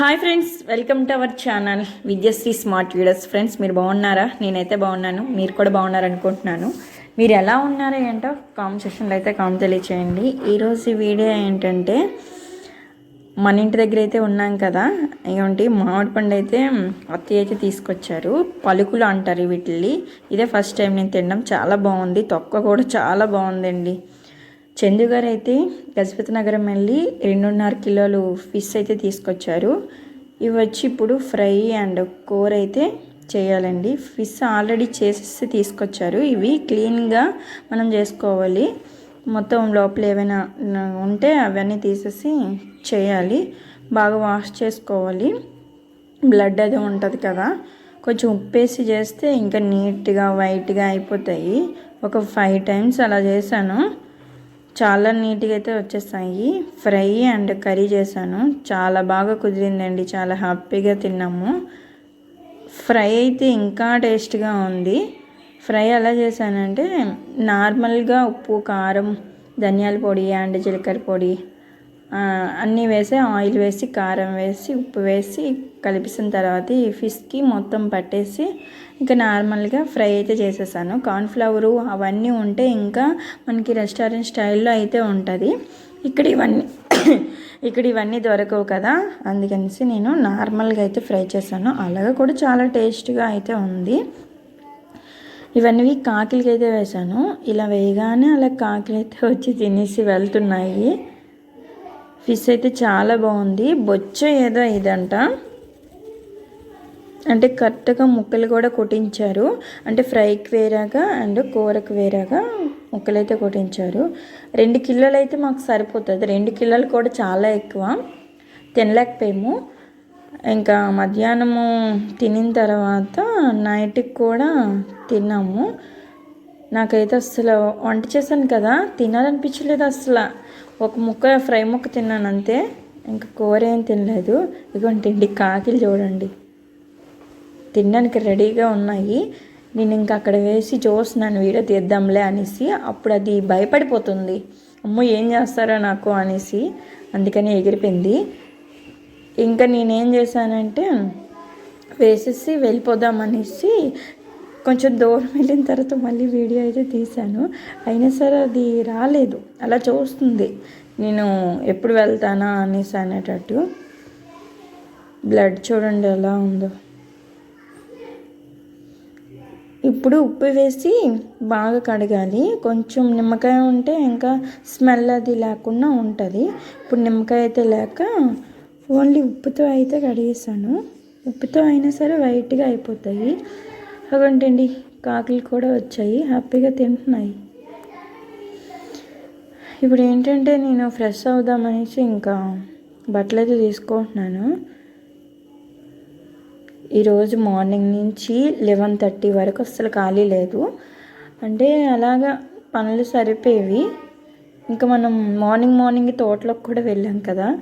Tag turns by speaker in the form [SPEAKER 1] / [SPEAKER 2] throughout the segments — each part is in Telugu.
[SPEAKER 1] Hi friends welcome to our channel Vidyashree smart videos friends మీరు బాగున్నారా? నేనైతే బాగున్నాను. మీరు కూడా బాగున్నారనుకుంటున్నాను. మీరు ఎలా ఉన్నారా ఏంటో కామెంట్ సెక్షన్లో అయితే కామెంట్ తెలియచేయండి. ఈరోజు ఈ వీడియో ఏంటంటే మన ఇంటి దగ్గర అయితే ఉన్నాం కదా ఏంటి మామిడి పండు అయితే అత్తయ్య అయితే తీసుకొచ్చారు. పలుకులు అంటారు వీటిల్ని. ఇదే ఫస్ట్ టైం నేను తినడం. చాలా బాగుంది. తొక్క కూడా చాలా బాగుందండి. చందు గారు అయితే గజపతి నగరం వెళ్ళి రెండున్నర కిలోలు ఫిష్ అయితే తీసుకొచ్చారు. ఇవి వచ్చి ఇప్పుడు ఫ్రై అండ్ కూర అయితే చేయాలండి. ఫిష్ ఆల్రెడీ చేసేసి తీసుకొచ్చారు. ఇవి క్లీన్గా మనం చేసుకోవాలి. మొత్తం లోపల ఏమైనా ఉంటే అవన్నీ తీసేసి చేయాలి. బాగా వాష్ చేసుకోవాలి. బ్లడ్ అది ఉంటుంది కదా. కొంచెం ఉప్పేసి చేస్తే ఇంకా నీట్గా వైట్గా అయిపోతాయి. ఒక ఫైవ్ టైమ్స్ అలా చేశాను. చాలా నీట్గా అయితే వచ్చేస్తాయి ఫ్రై అండ్ కర్రీ చేశాను. చాలా బాగా కుదిరిందండి. చాలా హ్యాపీగా తిన్నాము. ఫ్రై అయితే ఇంకా టేస్ట్గా ఉంది. ఫ్రై ఎలా చేశానంటే నార్మల్గా ఉప్పు కారం ధనియాల పొడి అండ్ జీలకర్ర పొడి అన్నీ వేసి ఆయిల్ వేసి కారం వేసి ఉప్పు వేసి కలిపిసిన తర్వాత ఈ ఫిష్కి మొత్తం పట్టేసి ఇంకా నార్మల్గా ఫ్రై అయితే చేసేసాను. కార్న్ఫ్లవరు అవన్నీ ఉంటే ఇంకా మనకి రెస్టారెంట్ స్టైల్లో అయితే ఉంటుంది. ఇక్కడ ఇవన్నీ ఇక్కడ ఇవన్నీ దొరకవు కదా అందుకనేసి నేను నార్మల్గా అయితే ఫ్రై చేశాను. అలాగే కూడా చాలా టేస్ట్గా అయితే ఉంది. ఇవన్నీ కాకిలకి అయితే వేశాను. ఇలా వేయగానే అలా కాకిలు అయితే వచ్చి తినేసి వెళ్తున్నాయి. ఫిష్ అయితే చాలా బాగుంది. బొచ్చ ఏదో ఇదంట. అంటే కరెక్ట్గా ముక్కలు కూడా కొట్టించారు. అంటే ఫ్రైకి వేరాగా అండ్ కూరకు వేరాగా ముక్కలు అయితే కొట్టించారు. రెండు కిలోలు అయితే మాకు సరిపోతుంది. రెండు కిలోలు కూడా చాలా ఎక్కువ. తినలేకపోయాము. ఇంకా మధ్యాహ్నము తినిన తర్వాత నైట్కి కూడా తిన్నాము. నాకైతే అసలు వంట చేశాను కదా తినాలనిపించలేదు అసలు ఒక ముక్క ఫ్రై ముక్క తిన్నాను అంతే. ఇంకా కూర ఏం తినలేదు. ఇదిగోండి కాకిలు చూడండి. తినడానికి రెడీగా ఉన్నాయి. నేను ఇంకా అక్కడ వేసి చూస్తున్నాను వీడియో తీద్దాంలే అనేసి. అప్పుడు అది భయపడిపోతుంది. అమ్మో ఏం చేస్తారో నాకు అనేసి. అందుకని ఎగిరిపోయింది. ఇంకా నేనేం చేశానంటే వేసేసి వెళ్ళిపోదాం అనేసి కొంచెం దూరం వెళ్ళిన తర్వాత మళ్ళీ వీడియో అయితే తీశాను. అయినా సరే అది రాలేదు. అలా చూస్తుంది. నేను ఎప్పుడు వెళ్తానా అనేసి అనేటట్టు. బ్లడ్ చూడండి ఎలా ఉందో. ఇప్పుడు ఉప్పు వేసి బాగా కడగాలి. కొంచెం నిమ్మకాయ ఉంటే ఇంకా స్మెల్ అది లేకుండా ఉంటుంది. ఇప్పుడు నిమ్మకాయ అయితే లేక ఓన్లీ ఉప్పుతో అయితే కడిగేసాను ఉప్పుతో అయినా సరే వైట్గా అయిపోతాయి. అవంటండి కాకులు కూడా వచ్చాయి. హ్యాపీగా తింటున్నాయి. ఇప్పుడు ఏంటంటే నేను ఫ్రెష్ అవుదామనేసి ఇంకా బట్టలు అయితే తీసుకుంటున్నాను. ఈరోజు మార్నింగ్ నుంచి లెవెన్ థర్టీ వరకు అస్సలు ఖాళీ లేదు. అంటే అలాగా పనులు సరిపోయేవి. ఇంకా మనం మార్నింగ్ మార్నింగ్ తోటలోకి కూడా వెళ్ళాం కదా.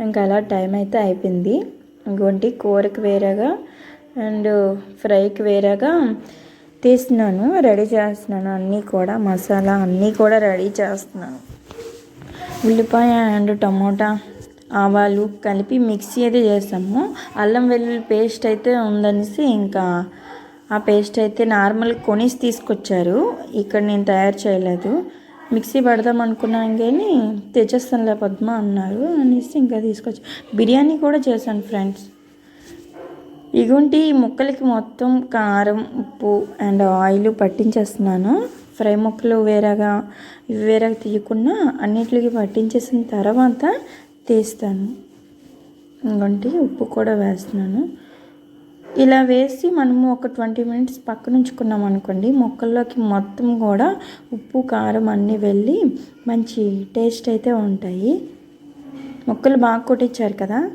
[SPEAKER 1] ఇంకా అలా టైం అయితే అయిపోయింది. ఇంకోటి కూరకు వేరేగా అండ్ ఫ్రైకి వేరేగా తీస్తున్నాను రెడీ చేస్తున్నాను. అన్నీ కూడా మసాలా అన్నీ కూడా రెడీ చేస్తున్నాను. ఉల్లిపాయ అండ్ టమోటా ఆవాలు కలిపి మిక్సీ అయితే చేస్తాము అల్లం వెల్లుల్లి పేస్ట్ అయితే ఉందనేసి ఇంకా ఆ పేస్ట్ అయితే నార్మల్ కొనేసి తీసుకొచ్చారు. ఇక్కడ నేను తయారు చేయలేదు. మిక్సీ పడదాం అనుకున్నాను కానీ తెచ్చేస్తానులే పద్మ అన్నారు అనేసి ఇంకా తీసుకొచ్చి బిర్యానీ కూడా చేశాను ఫ్రెండ్స్. ఇగుంటి ముక్కలకి మొత్తం కారం ఉప్పు అండ్ ఆయిల్ పట్టించేస్తున్నాను. ఫ్రై ముక్కలు వేరేగా ఇవి వేరేగా తీయకుండా అన్నిటికి పట్టించేసిన తర్వాత తీస్తాను. ఇంకొంటి ఉప్పు కూడా వేస్తున్నాను. ఇలా వేసి మనము ఒక ట్వంటీ మినిట్స్ పక్కన ఉంచుకున్నాం అనుకోండి మొక్కల్లోకి మొత్తం కూడా ఉప్పు కారం అన్నీ వెళ్ళి మంచి టేస్ట్ అయితే ఉంటాయి. మొక్కలు బాగా కొట్టించారు కదా?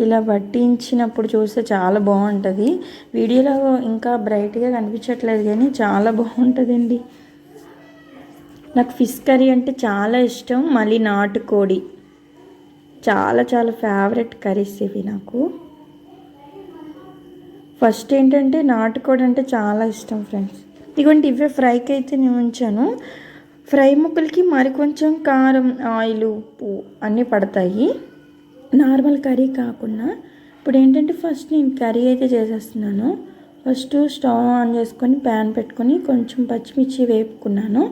[SPEAKER 1] ఇలా పట్టించినప్పుడు చూస్తే చాలా బాగుంటుంది. వీడియోలో ఇంకా బ్రైట్గా కనిపించట్లేదు కానీ చాలా బాగుంటుందండి. నాకు ఫిష్ కర్రీ అంటే చాలా ఇష్టం. మళ్ళీ నాటుకోడి. చాలా చాలా ఫేవరెట్ కర్రీస్ ఇవి నాకు. ఫస్ట్ ఏంటంటే నాటుకోడి అంటే చాలా ఇష్టం ఫ్రెండ్స్. ఇదిగోండి ఇవే ఫ్రైకి అయితే నేను ఉంచాను. ఫ్రై ముక్కలకి మరి కొంచెం కారం ఆయిల్ ఉప్పు అన్నీ పడతాయి. నార్మల్ కర్రీ కాకుండా ఇప్పుడు ఏంటంటే ఫస్ట్ నేను కర్రీ అయితే చేసేస్తున్నాను. ఫస్ట్ స్టవ్ ఆన్ చేసుకొని ప్యాన్ పెట్టుకొని కొంచెం పచ్చిమిర్చి వేపుకున్నాను.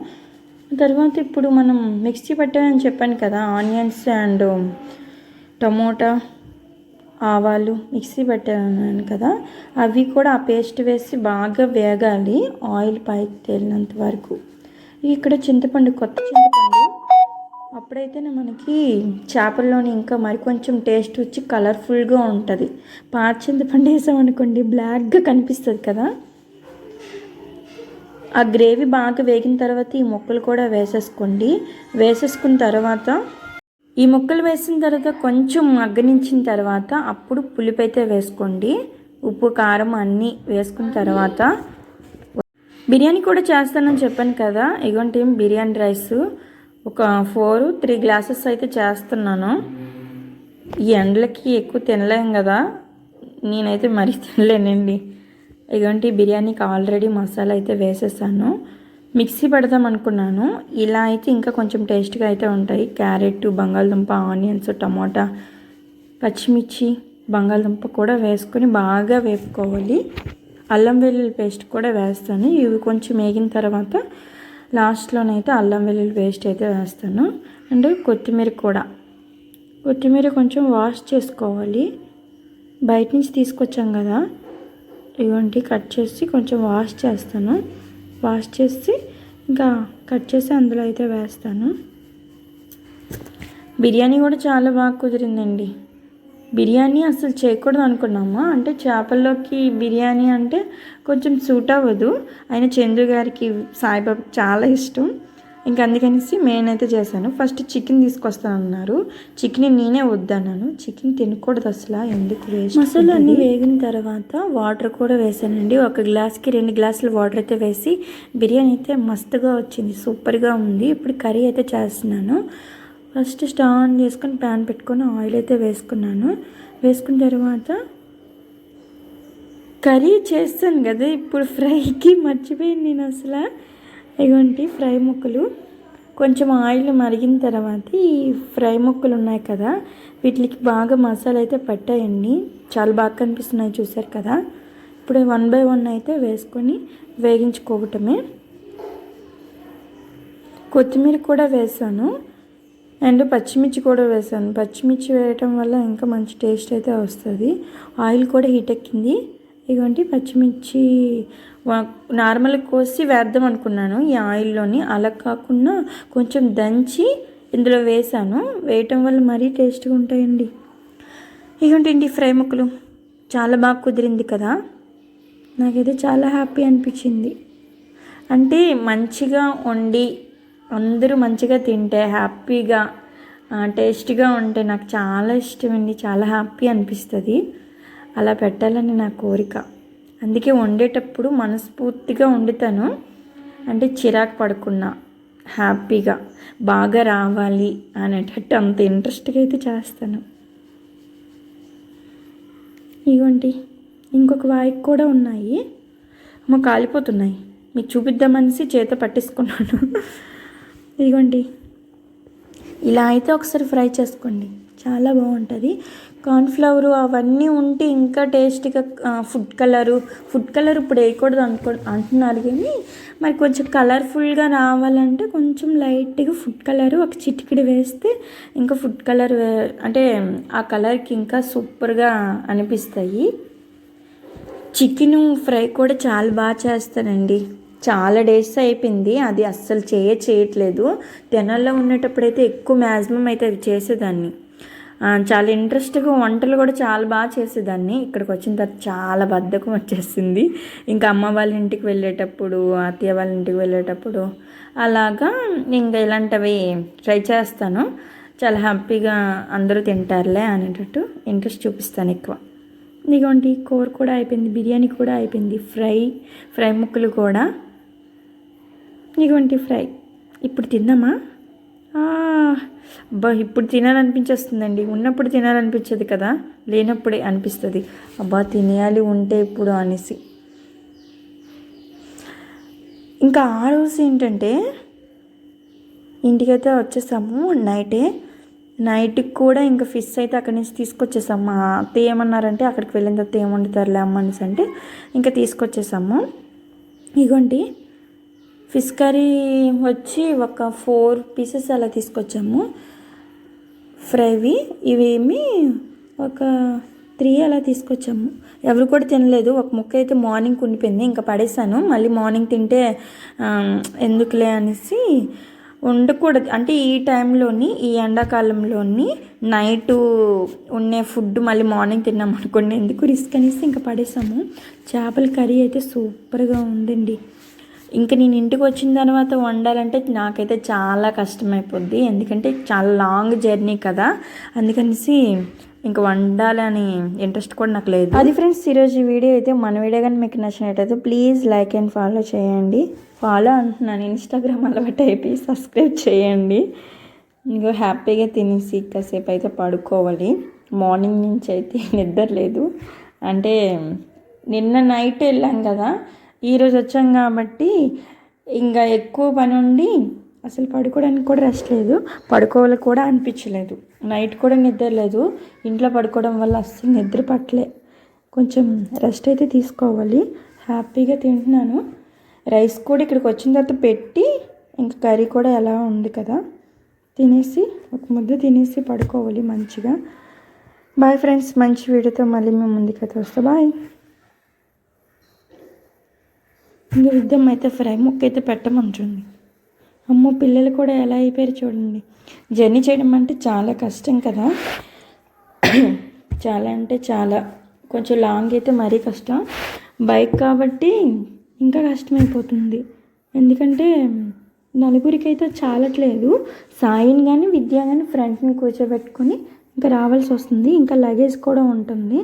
[SPEAKER 1] తర్వాత ఇప్పుడు మనం మిక్సీ పట్టామని చెప్పాను కదా ఆనియన్స్ అండ్ టమోటా ఆవాలు మిక్సీ పెట్టాను కదా అవి కూడా ఆ పేస్ట్ వేసి బాగా వేగాలి ఆయిల్ పైకి తేలినంత వరకు. ఇక్కడ చింతపండు కొత్త చింతపండు అప్పుడైతేనే మనకి చేపల్లోని ఇంకా మరి కొంచెం టేస్ట్ వచ్చి కలర్ఫుల్గా ఉంటుంది. పాత వేసామనుకోండి బ్లాక్గా కనిపిస్తుంది కదా? ఆ గ్రేవీ బాగా వేగిన తర్వాత ఈ ముక్కలు కూడా వేసేసుకోండి. వేసేసుకున్న తర్వాత ఈ ముక్కలు వేసిన తర్వాత కొంచెం మగ్గనించిన తర్వాత అప్పుడు పులుపు అయితే వేసుకోండి. ఉప్పు కారం అన్నీ వేసుకున్న తర్వాత. బిర్యానీ కూడా చేస్తానని చెప్పాను కదా ఇగోంటి బిర్యానీ రైస్. ఒక ఫోర్ త్రీ గ్లాసెస్ అయితే చేస్తున్నాను. ఈ ఎండలకి ఎక్కువ తినలేం కదా. నేనైతే మరీ తినలేనండి. ఇగోంటి బిర్యానీకి ఆల్రెడీ మసాలా అయితే వేసేసాను. మిక్సీ పెడదాం అనుకున్నాను. ఇలా అయితే ఇంకా కొంచెం టేస్ట్గా అయితే ఉంటాయి. క్యారెట్ బంగాళదుంప ఆనియన్స్ టమాటా పచ్చిమిర్చి బంగాళదుంప కూడా వేసుకొని బాగా వేపుకోవాలి. అల్లం వెల్లుల్లి పేస్ట్ కూడా వేస్తాను. ఇవి కొంచెం వేగిన తర్వాత లాస్ట్లోనైతే అల్లం వెల్లుల్లి పేస్ట్ అయితే వేస్తాను. అండ్ కొత్తిమీర కూడా. కొత్తిమీర కొంచెం వాష్ చేసుకోవాలి. బయట నుంచి తీసుకొచ్చాం కదా. ఇవంటి కట్ చేసి కొంచెం వాష్ చేస్తాను. వాష్ చేసి ఇంకా కట్ చేసి అందులో అయితే వేస్తాను. బిర్యానీ కూడా చాలా బాగా కుదిరిందండి. బిర్యానీ అసలు చేయకూడదు అనుకున్నామా? అంటే చేపల్లోకి బిర్యానీ అంటే కొంచెం సూట్ అవ్వదు. అయినా చంద్రు గారికి సాయిబాబా చాలా ఇష్టం. ఇంకా అందుకనేసి నేనైతే చేశాను. First chicken తీసుకొస్తానన్నారు. చికెన్ నేనే వద్దన్నాను. చికెన్ తినకూడదు అసలు. ఎందుకు వేస్ట్ మసాలా అన్నీ వేగిన తర్వాత వాటర్ కూడా వేసానండి. ఒక గ్లాస్కి రెండు గ్లాసులు వాటర్ అయితే వేసి బిర్యానీ అయితే మస్తుగా వచ్చింది. సూపర్గా ఉంది. ఇప్పుడు కర్రీ అయితే చేస్తున్నాను. ఫస్ట్ స్టవ్ ఆన్ చేసుకొని ప్యాన్ పెట్టుకొని ఆయిల్ అయితే వేసుకున్నాను. వేసుకున్న తర్వాత కర్రీ చేస్తాను కదా ఇప్పుడు ఫ్రైకి మర్చిపోయింది నేను అసలు. ఇగోంటి ఫ్రై ముక్కలు. కొంచెం ఆయిల్ మరిగిన తర్వాత ఈ ఫ్రై ముక్కలు ఉన్నాయి కదా వీటికి బాగా మసాలా అయితే పట్టాయండి. చాలా బాగా కనిపిస్తున్నాయి చూసారు కదా. ఇప్పుడు వన్ బై వన్ అయితే వేసుకొని వేగించుకోవటమే. కొత్తిమీర కూడా వేసాను. అండ్ పచ్చిమిర్చి కూడా వేసాను. పచ్చిమిర్చి వేయటం వల్ల ఇంకా మంచి టేస్ట్ అయితే వస్తుంది. ఆయిల్ కూడా హీట్ ఎక్కింది. ఇదిగోండి పచ్చిమిర్చి నార్మల్ కోసి వేద్దాం అనుకున్నాను ఈ ఆయిల్లోని. అలా కాకుండా కొంచెం దంచి ఇందులో వేసాను. వేయటం వల్ల మరీ టేస్ట్గా ఉంటాయండి. ఇదిగోండి ఫ్రై ముక్కలు. చాలా బాగా కుదిరింది కదా. నాకైతే చాలా హ్యాపీ అనిపించింది. అంటే మంచిగా వండి అందరూ మంచిగా తింటే హ్యాపీగా టేస్ట్గా ఉంటే నాకు చాలా ఇష్టమండి. చాలా హ్యాపీ అనిపిస్తుంది. అలా పెట్టాలని నా కోరిక. అందుకే వండేటప్పుడు మనస్ఫూర్తిగా వండుతాను. అంటే చిరాకు పడకుండా హ్యాపీగా బాగా రావాలి అనేటట్టు అంత ఇంట్రెస్ట్గా అయితే చేస్తాను. ఇగోండి ఇంకొక వాయికి కూడా ఉన్నాయి. అమ్మ కాలిపోతున్నాయి. మీకు చూపిద్దామనేసి చేత పట్టేసుకున్నాను. ఇదిగోండి. ఇలా అయితే ఒకసారి ఫ్రై చేసుకోండి. చాలా బాగుంటుంది. కార్న్ఫ్లవర్ అవన్నీ ఉంటే ఇంకా టేస్టీగా ఫుడ్ కలరు ఫుడ్ కలర్ ఇప్పుడు వేయకూడదు అనుకో అంటున్నారు కానీ మరి కొంచెం కలర్ఫుల్గా రావాలంటే కొంచెం లైట్గా ఫుడ్ కలర్ ఒక చిటికిడి వేస్తే ఇంకా ఫుడ్ కలర్ అంటే ఆ కలర్కి ఇంకా సూపర్గా అనిపిస్తాయి. చికెన్ ఫ్రై కూడా చాలా బాగా చేస్తానండి. చాలా డేస్ అయిపోయింది. అది అస్సలు చేయ చేయట్లేదు. తెనాల్లో ఉండేటప్పుడైతే ఎక్కువ మ్యాక్సిమం అయితే అది చేసేదాన్ని. చాలా ఇంట్రెస్ట్గా వంటలు కూడా చాలా బాగా చేసేదాన్ని. ఇక్కడికి వచ్చిన తర్వాత చాలా బద్ధకం వచ్చేసింది. ఇంకా అమ్మ వాళ్ళ ఇంటికి వెళ్ళేటప్పుడు అత్తయ్య వాళ్ళ ఇంటికి వెళ్ళేటప్పుడు అలాగా ఇంకా ఇలాంటివి ట్రై చేస్తాను. చాలా హ్యాపీగా అందరూ తింటారులే అనేటట్టు ఇంట్రెస్ట్ చూపిస్తాను ఎక్కువ. ఇదిగోండి కూర కూడా అయిపోయింది బిర్యానీ కూడా అయిపోయింది ఫ్రై ఫ్రై ముక్కలు కూడా. ఇదిగోండి ఫ్రై. ఇప్పుడు తిందామా? అబ్బా ఇప్పుడు తినాలనిపించేస్తుందండి. ఉన్నప్పుడు తినాలనిపించదు కదా? లేనప్పుడే అనిపిస్తుంది. అబ్బా తినేయాలి ఉంటే ఇప్పుడు అనేసి. ఇంకా ఆ రోజు ఏంటంటే ఇంటికైతే వచ్చేసాము. నైటే నైట్కి కూడా ఇంకా ఫిష్ అయితే అక్కడి నుంచి తీసుకొచ్చేసాము. మా అత్తయ్య ఏమన్నారంటే అక్కడికి వెళ్ళిన తర్వాత ఏం వండుతారులే అమ్మ అనేసి అంటే ఇంకా తీసుకొచ్చేసాము. ఇగోండి ఫిష్ కర్రీ వచ్చి ఒక ఫోర్ పీసెస్ అలా తీసుకొచ్చాము. ఫ్రైవి ఇవేమి ఒక త్రీ అలా తీసుకొచ్చాము. ఎవరు కూడా తినలేదు. ఒక ముక్క అయితే మార్నింగ్ ఉండిపోయింది ఇంకా పడేసాను. మళ్ళీ మార్నింగ్ తింటే ఎందుకులే అనేసి ఉండకూడదు. అంటే ఈ టైంలోని ఈ ఎండాకాలంలోని నైట్ ఉండే ఫుడ్ మళ్ళీ మార్నింగ్ తిన్నాం అనుకోండి. ఎందుకు రిస్క్ అనేసి ఇంకా పడేసాము. చేపల కర్రీ అయితే సూపర్గా ఉందండి. ఇంకా నేను ఇంటికి వచ్చిన తర్వాత వండాలంటే నాకైతే చాలా కష్టమైపోద్ది. ఎందుకంటే చాలా లాంగ్ జర్నీ కదా. అందుకనేసి ఇంకా వండాలని ఇంట్రెస్ట్ కూడా నాకు లేదు. అది ఫ్రెండ్స్ ఈరోజు వీడియో అయితే మన వీడియో కానీ మీకు నచ్చినట్టయితే ప్లీజ్ లైక్ అండ్ ఫాలో చేయండి. ఫాలో అంటున్నాను. ఇన్స్టాగ్రామ్ అలవాటు అయిపోయి సబ్స్క్రైబ్ చేయండి. ఇంకా హ్యాపీగా తినేసి కాసేపు అయితే పడుకోవాలి. మార్నింగ్ నుంచి అయితే నిద్ర లేదు. అంటే నిన్న నైట్ వెళ్ళాం కదా. ఈరోజు వచ్చాం కాబట్టి ఇంకా ఎక్కువ పని ఉండి అసలు పడుకోవడానికి కూడా రెస్ట్ లేదు. పడుకోవాలి కూడా అనిపించలేదు. నైట్ కూడా నిద్ర లేదు. ఇంట్లో పడుకోవడం వల్ల అస్సలు నిద్ర పట్టలే. కొంచెం రెస్ట్ అయితే తీసుకోవాలి. హ్యాపీగా తింటున్నాను. రైస్ కూడా ఇక్కడికి వచ్చిన తర్వాత పెట్టి ఇంకా కర్రీ కూడా ఎలా ఉంది కదా తినేసి ఒక ముద్ద తినేసి పడుకోవాలి మంచిగా. బాయ్ ఫ్రెండ్స్ మంచి వీడియోతో మళ్ళీ మేము ముందుకైతే వస్తాం. బాయ్ ఇంకా యుద్ధం అయితే ఫ్రై ముక్క అయితే పెట్టమంటుంది. అమ్మో పిల్లలు కూడా ఎలా అయిపోయారు చూడండి. జర్నీ చేయడం అంటే చాలా కష్టం కదా. చాలా అంటే చాలా. కొంచెం లాంగ్ అయితే మరీ కష్టం. బైక్ కాబట్టి ఇంకా కష్టమైపోతుంది. ఎందుకంటే నలుగురికి అయితే చాలట్లేదు. సాయిని కానీ విద్య కానీ ఫ్రెండ్ని కూర్చోబెట్టుకొని ఇంకా రావాల్సి వస్తుంది. ఇంకా లగేజ్ కూడా ఉంటుంది.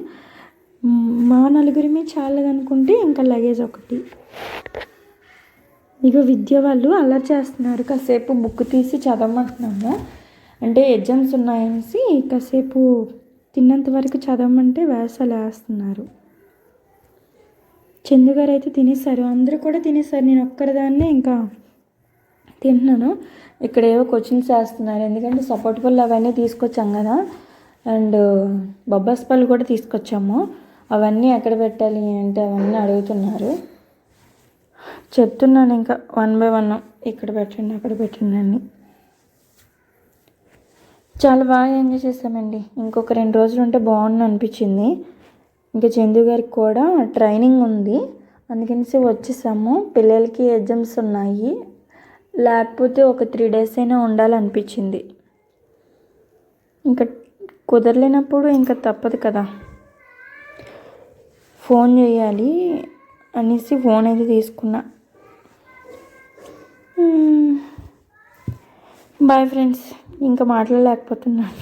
[SPEAKER 1] మా నలుగురిమే చాలదనుకుంటే ఇంకా లగేజ్ ఒకటి. ఇక విద్య వాళ్ళు అలా చేస్తున్నారు. కాసేపు బుక్ తీసి చదవమంటున్నాము. అంటే ఎగ్జామ్స్ ఉన్నాయనేసి కాసేపు తిన్నంత వరకు చదవమంటే వేసాలు వేస్తున్నారు చందు గారు అయితే తినేసారు. అందరూ కూడా తినేసారు. నేను ఒక్కరిదాన్నే ఇంకా తింటున్నాను. ఇక్కడ ఏవో క్వశ్చన్స్ వేస్తున్నారు. ఎందుకంటే సపోర్ట్ పళ్ళు అవన్నీ తీసుకొచ్చాం కదా. అండ్ బొబ్బాస్ పళ్ళు కూడా తీసుకొచ్చాము. అవన్నీ ఎక్కడ పెట్టాలి అంటే అవన్నీ అడుగుతున్నారు. చెప్తున్నాను ఇంకా వన్ బై వన్ ఇక్కడ పెట్టండి అక్కడ పెట్టండి అని. చాలా బాగా ఎంజాయ్ చేసామండి ఇంకొక రెండు రోజులు ఉంటే బాగుండు అనిపించింది. ఇంకా చందు గారికి కూడా ట్రైనింగ్ ఉంది. అందుకనేసి వచ్చేసాము. పిల్లలకి ఎగ్జామ్స్ ఉన్నాయి. లేకపోతే ఒక త్రీ డేస్ అయినా ఉండాలనిపించింది. ఇంకా కుదరలేనప్పుడు ఇంకా తప్పదు కదా. ఫోన్ చేయాలి అనేసి ఫోన్ అయితే తీసుకున్నా. బాయ్ ఫ్రెండ్స్ ఇంకా మాట్లాడలేకపోతున్నాను.